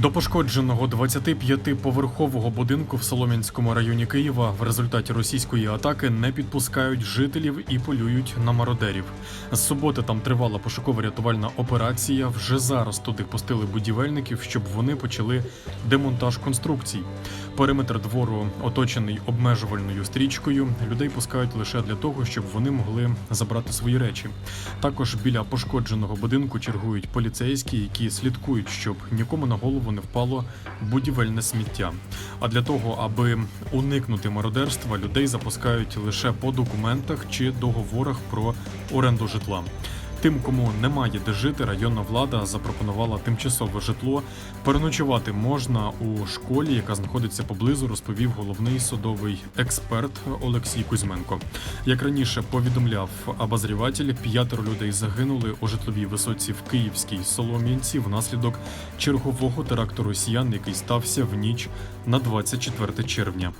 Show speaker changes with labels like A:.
A: До пошкодженого 25-поверхового будинку в Солом'янському районі Києва в результаті російської атаки не підпускають жителів і полюють на мародерів. З суботи там тривала пошуково-рятувальна операція. Вже зараз туди пустили будівельників, щоб вони почали демонтаж конструкцій. Периметр двору оточений обмежувальною стрічкою. Людей пускають лише для того, щоб вони могли забрати свої речі. Також біля пошкодженого будинку чергують поліцейські, які слідкують, щоб нікому на голову не впало будівельне сміття. А для того, аби уникнути мародерства, людей запускають лише по документах чи договорах про оренду житла. Тим, кому немає де жити, районна влада запропонувала тимчасове житло. Переночувати можна у школі, яка знаходиться поблизу, розповів головний судовий експерт Олексій Кузьменко. Як раніше повідомляв обозріватель, п'ятеро людей загинули у житловій висоці в Київській Солом'янці внаслідок чергового теракту росіян, який стався в ніч на 24 червня.